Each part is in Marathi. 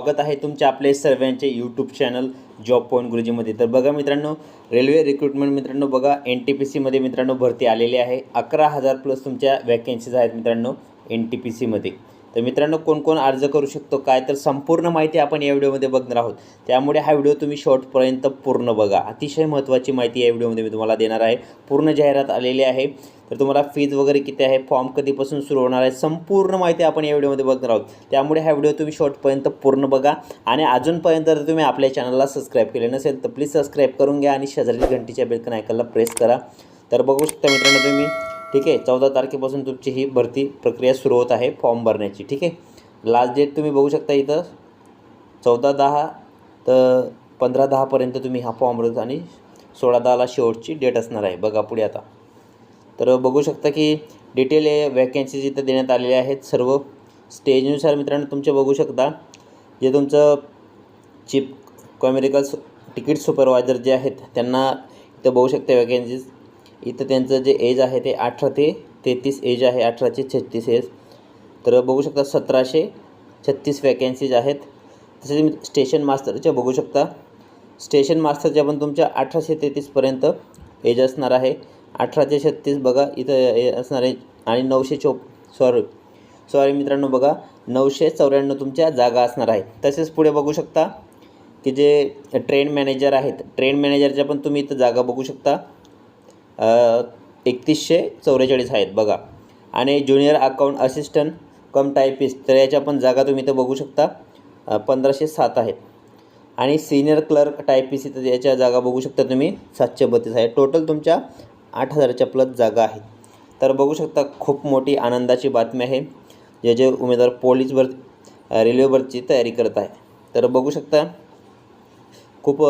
स्वागत आहे तुमच्या आपले सर्वांचे यूट्यूब चॅनल जॉब पॉईंट गुरुजीमध्ये तर बघा मित्रांनो रेल्वे रिक्रुटमेंट मित्रांनो बघा एन टी पी सीमध्ये मित्रांनो भरती आलेली आहे. अकरा हजार प्लस तुमच्या वॅकेन्सीज आहेत मित्रांनो एन टी पी सीमध्ये तर मित्रांनो कोणकोण अर्ज करू शकतो काय? तर संपूर्ण माहिती आपण या व्हिडिओमध्ये बघणार आहोत. त्यामुळे हा व्हिडिओ तुम्ही शॉर्टपर्यंत पूर्ण बघा. अतिशय महत्त्वाची माहिती या व्हिडिओमध्ये मी तुम्हाला देणार आहे. पूर्ण जाहिरात आलेली आहे. तर तुम्हाला फीज वगैरे किती आहे फॉर्म कधीपासून सुरू होणार आहे संपूर्ण माहिती आपण या व्हिडिओमध्ये बघणार आहोत. त्यामुळे हा व्हिडिओ तुम्ही शॉर्टपर्यंत पूर्ण बघा आणि अजूनपर्यंत जर तुम्ही आपल्या चॅनलला सबस्क्राईब केले नसेल तर प्लीज सबस्क्राईब करून घ्या आणि शेजारी घंटीच्या बेलकन ऐकायला प्रेस करा. तर बघू शकता मित्रांनो तुम्ही ठीक आहे चौदा तारखेपासून तुमची ही भरती प्रक्रिया सुरू होत आहे फॉर्म भरण्याची ठीक आहे. लास्ट डेट तुम्ही बघू शकता इथं चौदा दहा तर पंधरा दहापर्यंत तुम्ही हा फॉर्म भरत आणि सोळा दहाला शेवटची डेट असणार आहे. बघा पुढे आता. तर बघू शकता की डिटेल वॅकन्सीज इथं देण्यात आलेल्या आहेत सर्व स्टेजनुसार मित्रांनो तुमचे बघू शकता. जे तुमचं चिप कॉमेरिकल तिकीट सुपरवायझर जे आहेत त्यांना इथं बघू शकता वॅकन्सीज इथं त्यांचं जे एज आहे ते अठरा ते तेहतीस एज आहे अठराशे छत्तीस एज तर बघू शकता सतराशे छत्तीस वॅकन्सीज आहेत तसेच तुम्ही स्टेशन मास्टरच्या बघू शकता. स्टेशन मास्टरच्या पण तुमच्या अठराशे तेहतीसपर्यंत एज असणार आहे. अठरा ते छत्तीस बघा इथं हे असणार आहे. आणि नऊशे चोप सॉरी सॉरी मित्रांनो बघा नऊशे चौऱ्याण्णव तुमच्या जागा असणार आहे. तसेच पुढे बघू शकता की जे ट्रेन मॅनेजर आहेत ट्रेन मॅनेजरच्या पण तुम्ही इथं जागा बघू शकता. एकतीसशे चौवेचाळीस आहेत बघा. आणि junior account assistant cum typist तर याच्या पण जागा तुम्ही इथं बघू शकता. पंधराशे सात आहेत आणि सिनियर क्लर्क टायपिस्ट इथं याच्या जागा बघू शकता तुम्ही. सातशे बत्तीस आहे. टोटल तुमच्या आठ हजारच्या प्लस जागा आहेत. तर बघू शकता खूप मोठी आनंदाची बातमी आहे. जे जे उमेदवार पोलीस भर रेल्वे तयारी करत आहे. तर बघू शकता खूप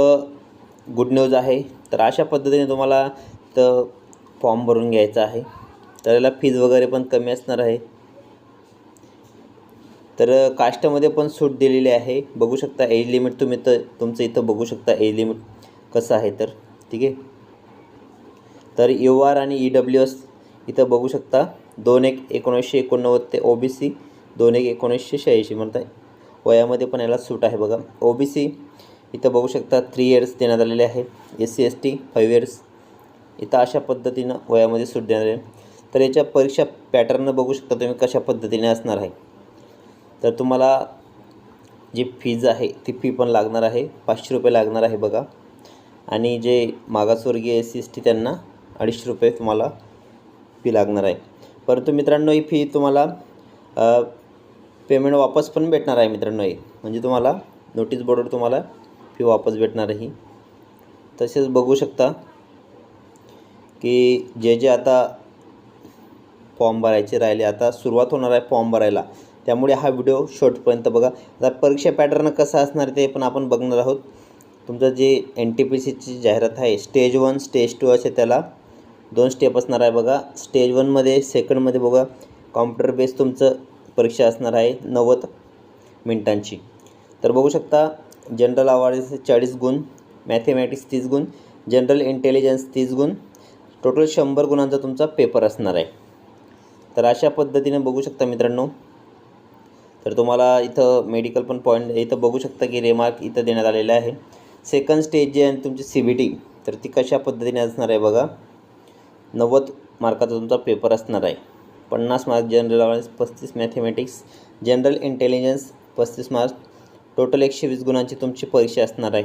गुड न्यूज आहे. तर अशा पद्धतीने तुम्हाला तर फॉर्म भरून घ्यायचा आहे. तर याला फीज वगैरे पण कमी असणार आहे. तर कास्टमध्ये पण सूट दिलेली आहे. बघू शकता एज लिमिट तुम्ही तर तुमचं इथं बघू शकता एज लिमिट कसं आहे तर. ठीक आहे? तर यू आर आणि ई डब्ल्यू एस इथं बघू शकता. दोन एक एकोणीसशे एकोणनव्वद ते ओ बी सी दोन एक एकोणीसशे शहाऐंशी म्हणताय. वयामध्ये पण याला सूट आहे बघा. ओ बी सी इथं बघू शकता थ्री इयर्स देण्यात आलेले आहे. S C S T five years इथं अशा पद्धतीनं वयामध्ये सूट देणार आहे. तर याच्या परीक्षा पॅटर्न बघू शकता तुम्ही कशा पद्धतीने असणार आहे. तर तुम्हाला जी फीज आहे ती फी पण लागणार आहे. पाचशे रुपये लागणार आहे बघा. आणि जे मागासवर्गीय एस सी एस टी त्यांना अडीचशे रुपये तुम्हाला फी लागणार आहे. परंतु मित्रांनो ही फी तुम्हाला पेमेंट वापस पण भेटणार आहे मित्रांनो ही. म्हणजे तुम्हाला नोटीस बोर्डवर तुम्हाला फी वापस भेटणार आहे ही. तसेच बघू शकता की जे जे आता फॉर्म भरायचे राहिले आता सुरुवात होणार आहे फॉर्म भरायला. त्यामुळे हा व्हिडिओ शॉर्टपर्यंत बघा. आता परीक्षा पॅटर्न कसा असणार ते पण आपण बघणार आहोत. तुमचं जे एन टी पी सीची जाहिरात आहे स्टेज वन स्टेज टू असे त्याला दोन स्टेप असणार आहे बघा. स्टेज वनमध्ये सेकंडमध्ये बघा. कॉम्प्युटर बेस तुमचं परीक्षा असणार आहे नव्वद मिनिटांची. तर बघू शकता जनरल अवॉर्डन्स चाळीस गुण मॅथेमॅटिक्स तीस गुण जनरल इंटेलिजन्स तीस गुण टोटल शंभर गुणांचा तुमचा पेपर असणार आहे. तर अशा पद्धतीने बघू शकता मित्रांनो. तर तुम्हाला इथं मेडिकल पण पॉईंट इथं बघू शकता की रेमार्क इथं देण्यात आलेला आहे. सेकंड स्टेज जे आहे तुमची सी बी टी तर ती कशा पद्धतीने असणार आहे बघा. नव्वद मार्काचा तुमचा पेपर असणार आहे. पन्नास मार्क जनरल अवेअरनेस पस्तीस मॅथेमॅटिक्स जनरल इंटेलिजन्स पस्तीस मार्क टोटल एकशे वीस गुणांची तुमची परीक्षा असणार आहे.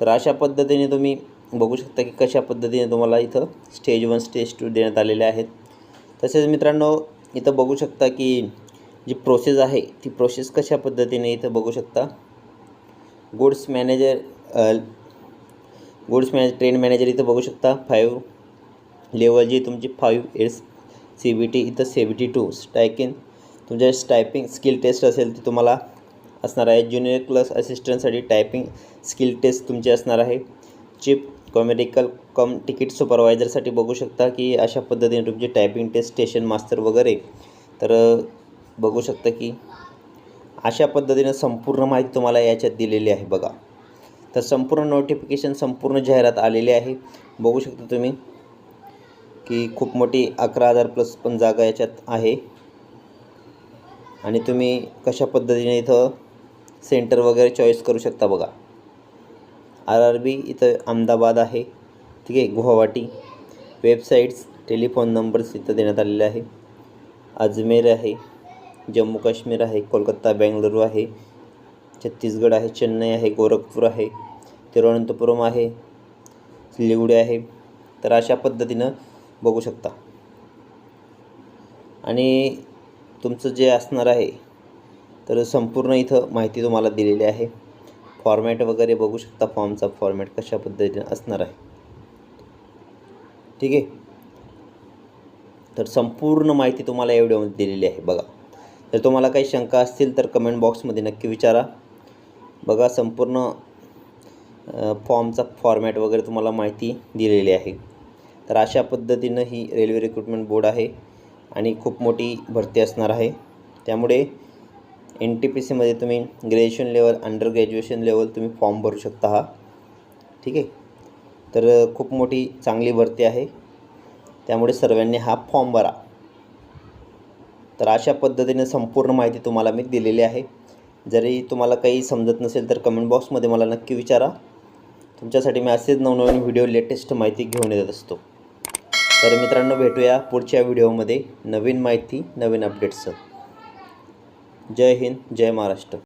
तर अशा पद्धतीने तुम्ही बघू शकता की कशा पद्धतीने तुम्हाला इथं स्टेज वन स्टेज टू देण्यात आलेले आहेत. तसेच मित्रांनो इथं बघू शकता की जी प्रोसेस आहे ती प्रोसेस कशा पद्धतीने इथं बघू शकता? Goods manager goods manage train manager इथं बघू शकता. फाईव्ह लेवल जी तुमची फाईव्ह एड्स सी बी टी इथं सेव्हन्टी टू स्टायकिन तुमच्या टायपिंग स्किल टेस्ट असेल ती तुम्हाला असणार आहे. ज्युनियर क्लास असिस्टंटसाठी टायपिंग स्किल टेस्ट तुमची असणार आहे. चिप कॉमेडिकल कम तिकीट सुपरवायझरसाठी बघू शकता की अशा पद्धतीने तुमची टायपिंग टेस्ट स्टेशन मास्टर वगैरे. तर बघू शकता की अशा पद्धतीनं संपूर्ण माहिती तुम्हाला याच्यात दिलेली आहे बघा. तर संपूर्ण नोटिफिकेशन संपूर्ण जाहिरात आलेली आहे. बघू शकता तुम्ही की खूप मोठी अकरा हजार प्लस पण जागा याच्यात आहे. आणि तुम्ही कशा पद्धतीने इथं सेंटर वगैरे चॉईस करू शकता बघा. आर आर बी इथं अहमदाबाद आहे. ठीक आहे गुवाहाटी. वेबसाईट्स टेलिफोन नंबर्स इथं देण्यात आलेले आहे. अजमेर आहे जम्मू काश्मीर आहे कोलकाता बेंगलुरू आहे. छत्तीसगड आहे चेन्नई आहे गोरखपूर आहे तिरुवनंतपुरम आहे सिलिगुडी आहे. तर अशा पद्धतीनं बघू शकता. आणि तुमचं जे असणार आहे तर संपूर्ण इथं माहिती तुम्हाला दिलेली आहे. फॉर्मॅट वगैरे बघू शकता फॉर्मचा फॉर्मॅट कशा पद्धतीनं असणार आहे. ठीक आहे? तर संपूर्ण माहिती तुम्हाला या व्हिडिओमध्ये दिलेली आहे बघा. जर तुम्हाला काही शंका असतील तर कमेंट बॉक्समध्ये नक्की विचारा. बघा संपूर्ण फॉर्मचा फॉर्मॅट वगैरे तुम्हाला माहिती दिलेली आहे. तर अशा पद्धतीनं ही रेल्वे रिक्रुटमेंट बोर्ड आहे आणि खूप मोठी भरती असणार आहे. त्यामुळे एन टी पी सीमध्ये तुम्ही graduation level under graduation level तुम्ही फॉर्म भरू शकता हा. ठीक आहे? तर खूप मोठी चांगली भरती आहे. त्यामुळे सर्वांनी हा फॉर्म भरा. तर अशा पद्धतीने संपूर्ण माहिती तुम्हाला मी दिलेली आहे. जरी तुम्हाला काही समजत नसेल तर कमेंट बॉक्समध्ये मला नक्की विचारा. तुमच्यासाठी मी असेच नवनवीन व्हिडिओ लेटेस्ट माहिती घेऊन येत असतो. तर मित्रांनो भेटूया पुढच्या व्हिडिओमध्ये नवीन माहिती नवीन अपडेट्सचं जय हिंद जय महाराष्ट्र.